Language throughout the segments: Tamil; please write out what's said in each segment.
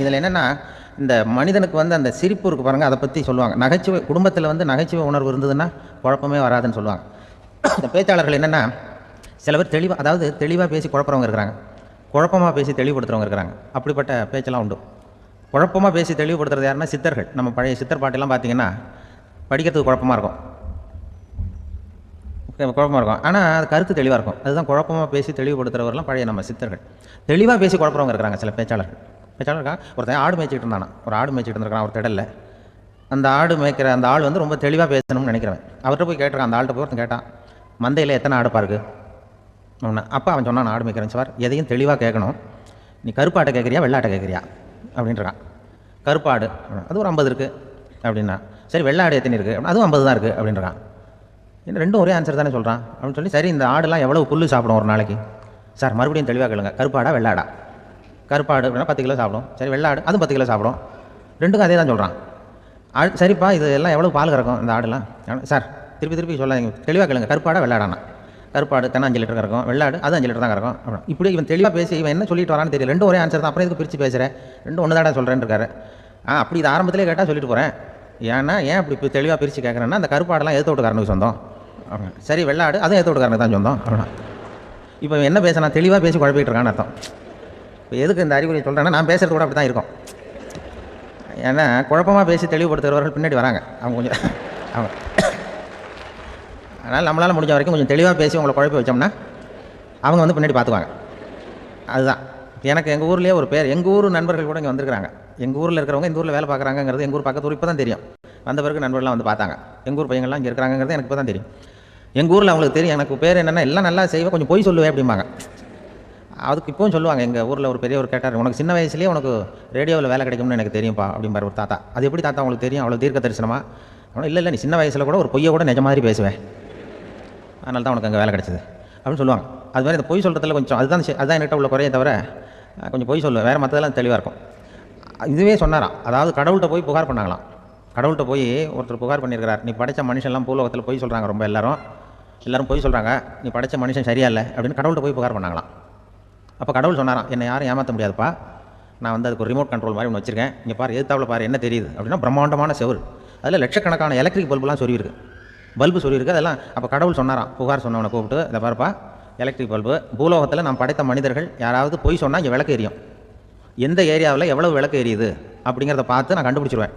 இதில் என்னென்னா இந்த மனிதனுக்கு வந்து அந்த சிரிப்பு இருக்கு பாருங்கள் அதை பற்றி சொல்லுவாங்க. நகைச்சுவை குடும்பத்தில் வந்து நகைச்சுவை உணர்வு இருந்ததுன்னா குழப்பமே வராதுன்னு சொல்லுவாங்க. இந்த பேச்சாளர்கள் என்னென்னா சில பேர் தெளிவாக அதாவது தெளிவாக பேசி குழப்பறவங்க இருக்கிறாங்க. குழப்பமாக பேசி தெளிவுபடுத்துகிறவங்க இருக்கிறாங்க. அப்படிப்பட்ட பேச்செல்லாம் உண்டு. குழப்பமாக பேசி தெளிவுபடுத்துறது யாருன்னா சித்தர்கள். நம்ம பழைய சித்தர் பாட்டெல்லாம் பார்த்தீங்கன்னா படிக்கிறதுக்கு குழப்பமாக இருக்கும். குழப்பமாக இருக்கும். ஆனால் அது கருத்து தெளிவாக இருக்கும். அதுதான் குழப்பமாக பேசி தெளிவுபடுத்துறவரெல்லாம் பழைய நம்ம சித்தர்கள். தெளிவாக பேசி குழப்பறவங்க இருக்கிறாங்க சில பேச்சாளர்கள். பேச்சாளர் இருக்கா ஒருத்தன் ஆடு மேய்ச்சிட்டு இருந்தானா ஒரு ஆடு மேய்ச்சிட்டு இருந்திருக்கான் ஒரு திடல்ல அந்த ஆடு மேய்க்கிற அந்த ஆள் வந்து ரொம்ப தெளிவாக பேசணும்னு நினைக்கிறவன். அவர்கிட்ட போய் கேட்டிருக்கான் அந்த ஆள்கிட்ட போய் ஒருத்தன் கேட்டான் மந்தையில் எத்தனை ஆடு பாருக்கு? அவனை அப்போ அவன் சொன்னான் நான் ஆடு மேய்க்கிறேன். சார் எதையும் தெளிவாக கேட்கணும் நீ கருப்பாட்டை கேட்குறியா வெள்ளாட்டை கேட்குறியா அப்படின்றான். கருப்பாடு. அது ஒரு ஐம்பது இருக்குது அப்படின்னா சரி வெள்ளாடு எத்தனை இருக்குது அதுவும் ஐம்பது தான் இருக்குது அப்படின்றான். என்ன ரெண்டும் ஒரே ஆன்சர் தானே சொல்கிறான் அப்படின்னு சொல்லி சரி இந்த ஆடுலாம் எவ்வளோ புல் சாப்பிடும் ஒரு நாளைக்கு? சார் மறுபடியும் தெளிவாக கேளுங்க. கருப்பாடா வெள்ளாடா? கருப்பாடு அப்படின்னா பத்து கிலோ சாப்பிடும். சரி வெள்ளாடு அதுவும் பத்து கிலோ சாப்பிடும். ரெண்டுக்கும் அதே தான் சொல்கிறான் ஆடு சரிப்பா இது எல்லாம் எவ்வளோ பால் கறக்கும் இந்த ஆடுலாம்? சார் திருப்பி திருப்பி சொல்லாதீங்க. தெளிவாக கேளுங்க. கருப்பாடா வெள்ளாடானா? கருப்பாடு தென்னை அஞ்சு லிட்டர் கறக்கும். வெள்ளாடு அது அஞ்சு லிட்டர் தான் கறக்கும். அப்புறம் இப்படி இவன் தெளிவாக பேசி இவன் என்ன சொல்லிட்டு வரான்னு தெரியல. ரெண்டு ஒரே ஆன்சர் தான். அப்புறம் இதுக்கு பிரித்து பேசுகிறேன் ரெண்டு ஒன்று தாடா சொல்கிறேன்னு இருக்காரு ஆ அப்படி இது ஆரம்பத்திலே கேட்டால் சொல்லிட்டு போகிறேன் ஏன்னா ஏன் அப்படி இப்போ தெளிவாக பிரித்து கேட்குறேன்னா அந்த கருப்பாடெல்லாம் எதிர்த்து சொந்தம். அப்படின்னா. சரி வெள்ளாடு அதுவும் எதிர்த்து தான் சொந்தம். அப்படின்னா இப்போ என்ன பேசுனா தெளிவாக பேசி குழப்பிட்டு இருக்கான்னு அர்த்தம். இப்போ எதுக்கு இந்த அறிகுறி சொல்கிறேன்னா நான் பேசுறது கூட அப்படி தான் இருக்கும். ஏன்னா குழப்பமாக பேசி தெளிவுபடுத்துகிறவர்கள் பின்னாடி வராங்க. அவங்க கொஞ்சம் அவங்க. அதனால் நம்மளால் முடிஞ்ச வரைக்கும் கொஞ்சம் தெளிவாக பேசி உங்களை குழப்பி வச்சோம்னா அவங்க வந்து பின்னாடி பார்த்துக்குவாங்க அதுதான். எனக்கு எங்கள் ஊர்லேயே ஒரு பேர் எங்கள் ஊர் நண்பர்கள் கூட இங்கே வந்திருக்காங்க எங்கள் ஊரில் இருக்கிறவங்க இந்த ஊரில் வேலை பார்க்குறாங்கிறது எங்கள் ஊர் பக்கத்து ஊர் இப்போ தான் தெரியும். வந்த பிறகு நண்பர்கள்லாம் வந்து பார்த்தாங்க. எங்கள் ஊர் பையங்கள்லாம் இங்கே இருக்கிறாங்கிறது எனக்கு இப்போ தான் தெரியும். எங்கள் ஊரில் அவங்களுக்கு தெரியும். எனக்கு பேர் என்னென்னா எல்லாம் நல்லா செய்வேன் கொஞ்சம் பொய் சொல்லுவேன் அப்படிம்பாங்க. அதுக்கு இப்போவும் சொல்லுவாங்க எங்கள் ஊரில் ஒரு பெரியவர் கேட்டார் உனக்கு சின்ன வயசுலேயே உனக்கு ரேடியோவில் வேலை கிடைக்கும்னு எனக்கு தெரியும்ப்பா அப்படிம்பார் ஒரு தாத்தா. அது எப்படி தாத்தா உங்களுக்கு தெரியும்? அவ்வளோ தீர்க்க தரிசனமா? அவனும் இல்லை இல்லை நீ சின்ன வயசில் கூட ஒரு பொய்யை கூட நிஜ மாதிரி பேசுவேன் அதனால தான் உனக்கு அங்கே வேலை கிடைச்சது. அப்படின்னு சொல்லுவாங்க. அது மாதிரி இந்த பொய் சொல்கிறதுல கொஞ்சம் அதுதான் அதுதான் என்கிட்ட உள்ள குறைய தவிர கொஞ்சம் பொய் சொல்லுவேன். வேறு மற்றதெல்லாம் தெளிவாக இருக்கும். இதுவே சொன்னாராம். அதாவது கடவுள்கிட்ட போய் புகார் பண்ணாங்களாம். கடவுள்கிட்ட போய் ஒருத்தர் புகார் பண்ணியிருக்கிறார். நீ படைச்ச மனுஷன்லாம் பூலோகத்தில் பொய் சொல்கிறாங்க ரொம்ப எல்லாரும். எல்லோரும் பொய் சொல்கிறாங்க நீ படைச்ச மனுஷன் சரியா இல்லை அப்படின்னு கடவுள்கிட்ட போய் புகார் பண்ணாங்களாம். அப்போ கடவுள் சொன்னாராம் என்னை யாரும் ஏமாற்ற முடியாதுப்பா. நான் வந்து அதுக்கு ஒரு ரிமோட் கண்ட்ரோல் மாதிரி ஒன்று வச்சிருக்கேன். இங்கே பாரு எதிர்த்தாப்புல பாரு என்ன தெரியுது? அப்படின்னா பிரம்மாண்டமான செவர். அதில் லட்சக்கணக்கான எலக்ட்ரிக் பல்புலாம் சொல்லியிருக்கு. பல்பு சொல்லியிருக்கு. அதெல்லாம் அப்போ கடவுள் சொன்னாராம் புகார் சொன்னவனை கூப்பிட்டு இதை பாருப்பா எலக்ட்ரிக் பல்பு பூலோகத்தில் நான் படைத்த மனிதர்கள் யாராவது பொய் சொன்னால் இங்கே விளக்கு எரியும். எந்த ஏரியாவில் எவ்வளவு விளக்கு எரியுது? அப்படிங்கிறத பார்த்து நான் கண்டுபிடிச்சிருவேன்.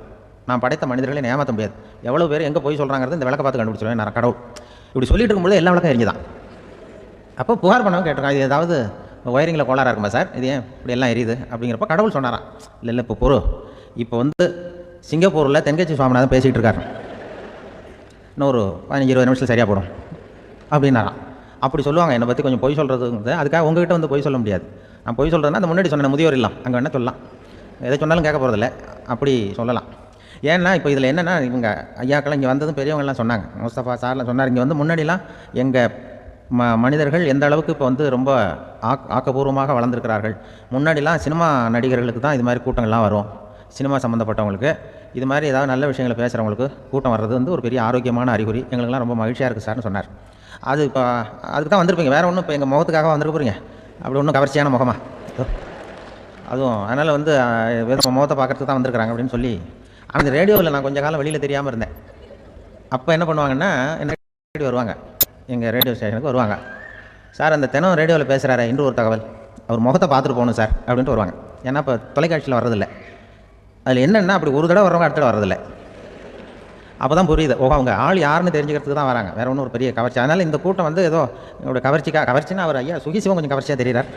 நான் படைத்த மனிதர்களை ஏமாற்ற முடியாது. எவ்வளோ பேர் எங்கே போய் சொல்கிறாங்கிறது இந்த விளக்க பார்த்து கண்டுபிடிச்சிருவேன். நான் கடவுள். இப்படி சொல்லிட்டு இருக்கும்போது எல்லா விளக்கம் எரிஞ்சுதான். அப்போ புகார் பண்ணவங்க கேட்டிருக்கான் இது ஏதாவது ஒயரிங்கில் கோளாராக இருக்குமா சார்? இது ஏன் இப்படி எல்லாம் எரியுது? அப்படிங்கிறப்ப கடவுள் சொன்னாராம். இல்லை இல்லை இப்போ பொறு. இப்போ வந்து சிங்கப்பூரில் தென்கட்சி சுவாமிநாதன் பேசிகிட்டு இருக்காரு இன்னும் ஒரு பதினஞ்சு இருபது நிமிஷத்தில் சரியாக போடும். அப்படின்னாராம். அப்படி சொல்லுவாங்க. என்னை பற்றி கொஞ்சம் பொய் சொல்கிறதுங்கிறது அதுக்காக உங்ககிட்ட வந்து பொய் சொல்ல முடியாது. நான் பொய் சொல்கிறேன்னா அந்த முன்னாடி சொன்ன முதியோர் இல்லாம் அங்கே வேணால் சொல்லலாம். எதை சொன்னாலும் கேட்க போகிறதில்ல அப்படி சொல்லலாம். ஏன்னா இப்போ இதில் என்னென்னா இவங்க ஐயாக்கெல்லாம் இங்கே வந்ததும் பெரியவங்கலாம் சொன்னாங்க. முஸ்தபா சார்லாம் சொன்னார். இங்கே வந்து முன்னாடிலாம் எங்கள் ம மனிதர்கள் எந்த அளவுக்கு இப்போ வந்து ரொம்ப ஆக் ஆக்கப்பூர்வமாக வளர்ந்துருக்கிறார்கள். முன்னாடிலாம் சினிமா நடிகர்களுக்கு தான் இது மாதிரி கூட்டங்கள்லாம் வரும். சினிமா சம்மந்தப்பட்டவங்களுக்கு இது மாதிரி ஏதாவது நல்ல விஷயங்களை பேசுகிறவங்களுக்கு கூட்டம் வர்றது வந்து ஒரு பெரிய ஆரோக்கியமான அறிகுறி. எங்களுக்குலாம் ரொம்ப மகிழ்ச்சியாக இருக்குது சார்னு சொன்னார். அது இப்போ அதுக்கு தான் வந்திருப்பீங்க. வேறு ஒன்றும் இப்போ எங்கள் முகத்துக்காக வந்துருக்க போகிறீங்க அப்படி ஒன்றும் கவர்ச்சியான முகமா? அதுவும் அதனால் வந்து வெறும் முகத்தை பார்க்கறதுக்கு தான் வந்திருக்கிறாங்க அப்படின்னு சொல்லி. அந்த ரேடியோவில் நான் கொஞ்ச காலம் வெளியில் தெரியாமல் இருந்தேன். அப்போ என்ன பண்ணுவாங்கன்னா என்ன வருவாங்க? எங்கள் ரேடியோ ஸ்டேஷனுக்கு வருவாங்க. சார் அந்த தினம் ரேடியோவில் பேசுகிறாரு இன்று ஒரு தகவல். அவர் முகத்தை பார்த்துட்டு போகணும் சார் அப்படின்ட்டு வருவாங்க. ஏன்னா இப்போ தொலைக்காட்சியில் வர்றதில்ல. அதில் என்னென்னா அப்படி ஒரு தடவை வரவங்க அடுத்த தடவை அப்போ தான் புரியுது. ஓ அவங்க ஆள் யாருன்னு தெரிஞ்சுக்கிறதுக்கு தான் வராங்க. வேறு ஒன்றும் ஒரு பெரிய கவர்ச்சி. அதனால் இந்த கூட்டம் வந்து ஏதோ என்னோட கவர்ச்சிக்கா கவர்ச்சின்னா அவர் ஐயா சுகிசிவம் கொஞ்சம் கவர்ச்சியாக தெரியுறார்.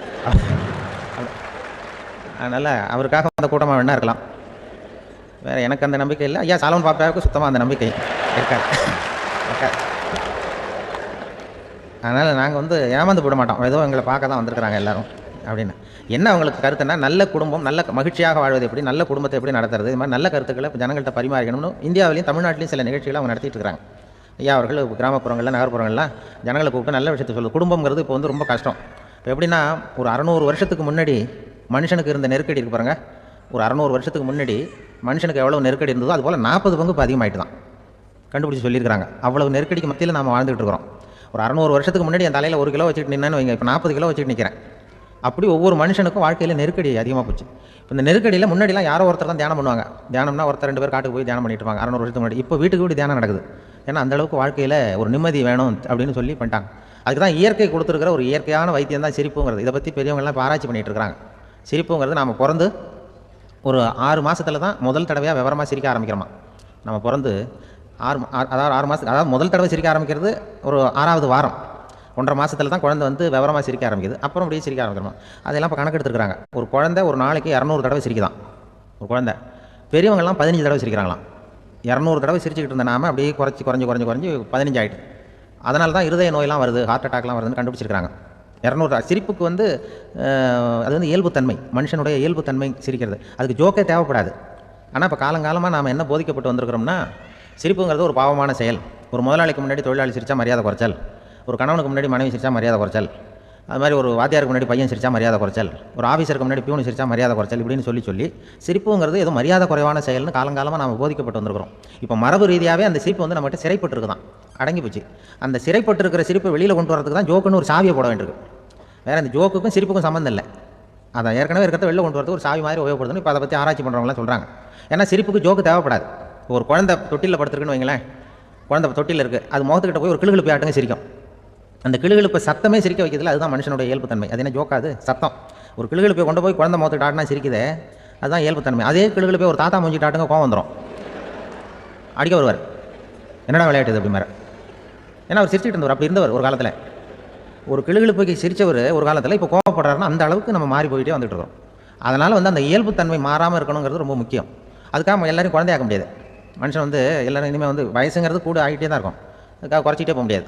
அதனால் அவருக்காக அந்த கூட்டமாக வேணா இருக்கலாம். வேறு எனக்கு அந்த நம்பிக்கை இல்லை. ஐயா சாலமன் பாப்பாவுக்கு சுத்தமாக அந்த நம்பிக்கை இருக்காது. இருக்காது. அதனால் நாங்கள் வந்து ஏமாந்து விட மாட்டோம். ஏதோ எங்களை பார்க்க தான் வந்திருக்கிறாங்க எல்லாரும். அப்படின்னு. என்ன அவங்களுக்கு கருத்துன்னா நல்ல குடும்பம் நல்ல மகிழ்ச்சியாக வாழ்வது எப்படி நல்ல குடும்பத்தை எப்படி நடத்துறது இது மாதிரி நல்ல கருத்துக்களை ஜனங்கள்கிட்ட பரிமாறிக்கணும்னு இந்தியாவிலையும் தமிழ்நாட்டிலையும் சில நிகழ்ச்சிகளை அவங்க நடத்திட்டு இருக்காங்க. ஐயா அவர்கள் கிராமப்புறங்களில் நகர்ப்புறங்கள்லாம் ஜனங்களை கூப்பிட்டு நல்ல விஷயத்தை சொல்லுது. குடும்பங்கிறது இப்போ வந்து ரொம்ப கஷ்டம். இப்போ எப்படின்னா ஒரு அறநூறு வருஷத்துக்கு முன்னாடி மனுஷனுக்கு இருந்த நெருக்கடி இருக்கு பாருங்க. ஒரு அறநூறு வருஷத்துக்கு முன்னாடி மனுஷனுக்கு எவ்வளோ நெருக்கடி இருந்ததோ அது போல் நாற்பது பங்கு இப்போ அதிகமாகிட்டு தான். கண்டுபிடிச்சி சொல்லியிருக்கிறாங்க. அவ்வளவு நெருக்கடிக்கு மத்தியில் நாம் வாழ்ந்துகிட்டு இருக்கிறோம். ஒரு அறநூறு வருஷத்துக்கு முன்னாடி என் தலையில் ஒரு கிலோ வச்சுட்டு நின்னு வைங்க. இப்போ நாற்பது கிலோ வச்சுட்டு நிற்கிறேன் அப்படி ஒவ்வொரு மனுஷனுக்கும் வாழ்க்கையில் நெருக்கடி அதிகமாக போச்சு. இப்போ இந்த நெருக்கடியில் முன்னாடிலாம் யாரோ ஒருத்தர் தான் தியானம் பண்ணுவாங்க. தியானம்னா ஒருத்தர் ரெண்டு பேர் காட்டுக்கு போய் தியானம் பண்ணிட்டு இருப்பாங்க. அறநூறு வருஷத்துக்கு முன்னாடி. இப்போ வீட்டுக்கு வீடு தியானம் நடக்குது. ஏன்னா அந்த அளவுக்கு வாழ்க்கையில் ஒரு நிம்மதி வேணும் அப்படின்னு சொல்லி பண்ணிட்டாங்க. அதுக்கு தான் இயற்கை கொடுத்துருக்கிற ஒரு இயற்கையான வைத்தியம் தான் சிரிப்புங்கிறது. இதை பற்றி பெரியவங்கெல்லாம் இப்போ ஆராய்ச்சி பண்ணிட்டு இருக்காங்க. சிரிப்புங்கிறது நம்ம பிறந்து ஒரு ஆறு மாதத்தில் தான் முதல் தடவையாக விவரமாக சிரிக்க ஆரம்பிக்கிறோமா. நம்ம பிறந்து ஆறு மா- அதாவது ஆறு மாதத்துக்கு அதாவது முதல் தடவை சிரிக்க ஆரம்பிக்கிறது ஒரு ஆறாவது வாரம். ஒன்றரை மாதத்தில் தான் குழந்தை வந்து விவரமாக சிரிக்க ஆரம்பிக்குது. அப்புறம் அப்படியே சிரிக்க ஆரம்பிக்கிறோம் அதெல்லாம் இப்போ கணக்கு எடுத்துருக்காங்க ஒரு குழந்தை ஒரு நாளைக்கு இரநூறு தடவை சிரிக்குதான். ஒரு குழந்தை. பெரியவங்கெல்லாம் பதினஞ்சு தடவை சிரிக்கிறாங்களாம். இரநூறு தடவை சிரிச்சுக்கிட்டு இருந்த நாம அப்படியே குறைச்சி குறைஞ்சி குறைஞ்சி குறைஞ்சி பதினஞ்சு ஆகிட்டு அதனால தான் இருதய நோயெல்லாம் வருது ஹார்ட் அட்டாக்லாம் வருதுன்னு கண்டுபிடிச்சிருக்காங்க இரநூறு சிரிப்புக்கு வந்து அது வந்து இயல்புத்தன்மை. மனுஷனுடைய இயல்புத்தன்மை சிரிக்கிறது. அதுக்கு ஜோக்கே தேவைப்படாது. ஆனால் இப்போ காலங்காலமாக நாம் என்ன போதிக்கப்பட்டு வந்திருக்கிறோம்னா சிரிப்புங்கிறது ஒரு பாவமான செயல். ஒரு முதலாளிக்கு முன்னாடி தொழிலாளி சிரிச்சா மரியாதை குறைச்சல். ஒரு கணவனுக்கு முன்னாடி மனைவி சிரிச்சா மரியாதை குறைச்சல். அது மாதிரி ஒரு வாத்தியாருக்கு முன்னாடி பையன் சிரிச்சா மரியாதை குறைச்சல். ஒரு ஆஃபீஸருக்கு முன்னாடி பியூனு சிரிச்சா மரியாதை குறைச்சல் இப்படின்னு சொல்லி சொல்லி சிரிப்புங்கிறது ஏதோ மரியாதை குறைவான செயல்னு காலங்காலமாக நாம் போதிக்கப்பட்டு வந்திருக்கிறோம். இப்போ மரபு ரீதியாகவே அந்த சிரிப்பு வந்து நம்மகிட்ட சிறைப்பட்டிருக்குதான். அடங்கி போச்சு. அந்த சிறைப்பட்டு இருக்கிற சிரிப்பை வெளியில் கொண்டு வரதுக்கு தான் ஜோக்குன்னு ஒரு சாவியை போட வேண்டியிருக்கு. வேறு அந்த ஜோக்குக்கும் சிரிப்புக்கும் சம்மந்தம் இல்லை. அதை ஏற்கனவே இருக்கிறத வெளில கொண்டு வரது ஒரு சாவி மாதிரி உபயோகப்படுதுன்னு இப்போ அதை பற்றி ஆராய்ச்சி பண்ணுறவங்களாம் சொல்கிறாங்க ஏன்னா சிரிப்புக்கு ஜோக்கு தேவைப்படாது. ஒரு குழந்தை தொட்டிலில் படுத்துருக்குன்னு வைங்களேன். குழந்தை தொட்டில் இருக்குது அது முகத்துக்கிட்ட போய் ஒரு கிளுகிழு ஆட்டங்க ஆட்டுங்க சிரிக்கும். அந்த கிளுகிழுப்பை சத்தமே சிரிக்க வைக்கிறதுல அதுதான் மனுஷனுடைய இயல்புத்தன்மை. அது என்ன ஜோக்காது சத்தம். ஒரு கிளுகிழுப்பை கொண்டு போய் குழந்தை முகத்துக்கிட்ட ஆட்டினா சிரிக்குதே அதுதான் இயல்புத்தன்மை. அதே கிளுகிழுப்பை ஒரு தாத்தா மூஞ்சிட்டு ஆட்டுங்க கோவம் வந்துடும் அடிக்க வருவார். என்னடா விளையாட்டு இது அப்படி மாதிரி. ஏன்னா அவர் சிரிச்சுட்டு இருந்தவர். அப்படி இருந்தவர் ஒரு காலத்தில். ஒரு கிளுகிழுப்புக்கு சிரித்தவர் ஒரு காலத்தில் இப்போ கோவப்படுறாருன்னா அந்த அளவுக்கு நம்ம மாறி போயிட்டே வந்துட்டு இருக்கோம் அதனால் வந்து அந்த இயல்புத்தன்மை மாறாமல் இருக்கணுங்கிறது ரொம்ப முக்கியம். அதுக்காக நம்ம எல்லாரையும் குழந்தையாக்க முடியாது. மனுஷன் வந்து எல்லோரும் இனிமேல் வந்து வயசுங்கிறது கூட ஆகிட்டே தான் இருக்கும். அதுக்காக குறைச்சிட்டே போக முடியாது.